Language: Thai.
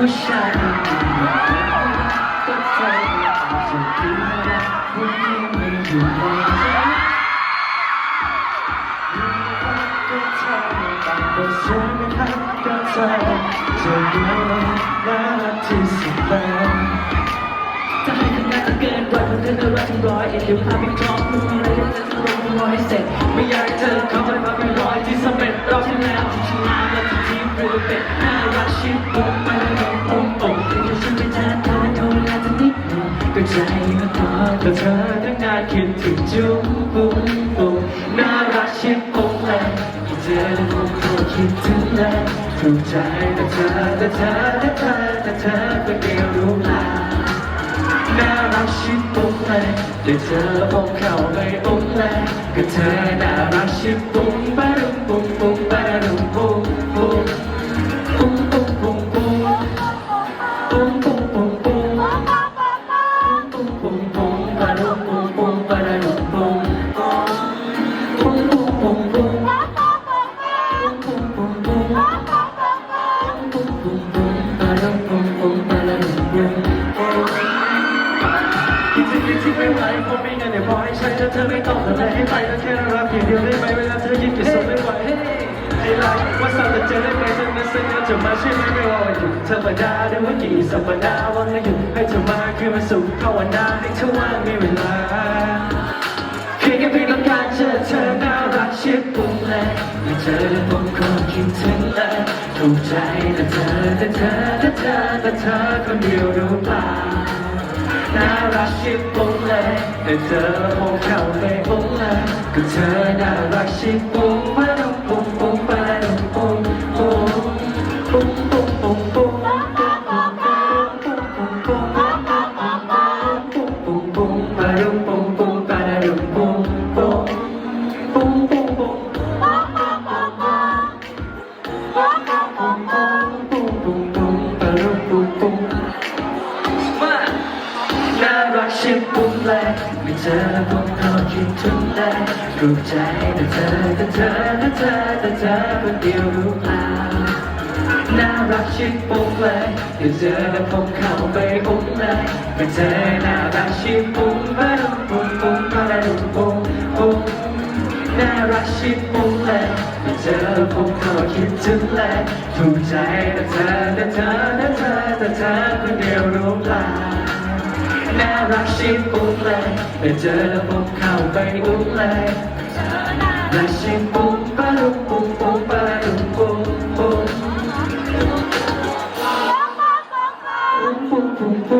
ผู้ชายก็ใจจะคิดว่าวันนี้ไม่อยู่ในใจก็เธอต่างก็สวยนะครับก็เธอจะดูน่ารักที่สุดแล้วจะให้ทำงานจะเกินกว่าเธอจะรักร้อยเอ็ดเดี๋ยวพาไปคล้องมึงอะไรจะลงร้อยเสร็จ ไม่อยากเธอเขาไปมาเป็นร้อยที่สำเร็จรอบที่แล้วที่ชนะและที่ทีมเรือเป็ดน่ารักชิบปุ๊บไใจก็พอก็เธอตั้งนานคิดถึงจุ๊บปุ๊บปุ๊บน่ารักชิบปุ๊บเลยเธอได้ปุ๊บปุ๊บคิดถึงเลยถูกใจแต่เธอแต่เธอแต่เธอแต่เธอคนเดียวรู้เปล่าน่ารักชิบปุ๊บเลยแต่เธออกเข้าไป ปุ้งปุ้งปุ้งปะรุปุ้งปุ้งปะรุปุ้งปุ้งปุ้งปุ้งปุ้งปุ้งปุ้งปุ้งปุ้งปุ้งปุ้งปุ้งปุ้งปะรุปุ้งปุ้งปะรุปุ้งคิดถึงคิดถึงไม่ไหวคงไม่งั้นเดี๋ยวพอให้ใช้เธอไม่ต้องอะไรให้ไปแล้วแค่รับเพียงเดียวได้ไหม ว่าสัตว์จะเจอได้ไงฉันนั้นสัญญาจะมาใช่ไหมไม่ว่าวันหยุดธรรมดาหรือว่ากี่สัปดาห์วันละหยุดให้เธอมาคือมาสุขภาวนาให้เธอว่างมีเวลาเพียงแค่เพียงต้องการเจอเธอน่ารักชิบปุ่มเลยไม่เจอแล้วผมก็คิดถึงเลยถูกใจแต่เธอแต่เธอแต่เธอแต่เธอคนเดียวรู้เปล่าน่ารักชิบปุ่มเลยแต่เธอคงเข้าไปปุ่มเลยก็เธอน่ารักชิบปุ่มมาดุ ชิบปุ๊บเลยไม่เจอแล้วผมก็คิดถึงเลยรู้ใจแต่เธอแต่เธอแต่เธอแต่เธอคนเดียวรู้เปล่า น่ารักชิบปุ๊บเลยไม่เจอแล้วผมเข้าไปอุ้มเลยไม่เจอน่ารักชิบปุ๊บปะดุปุ๊บปุ๊บปะดุปุ๊บปุ๊บน่ารักชิบปุ๊บเลยไม่เจอผมก็คิดถึงเลยถูกใจแต่เธอแต่เธอแต่เธอแต่เธอคนเดียวรู้เปล่าน่ารักชิบปุ๊บเลยไปเจอแล้วผมเข้าไปอุ้มเลยรักชิ Thank you.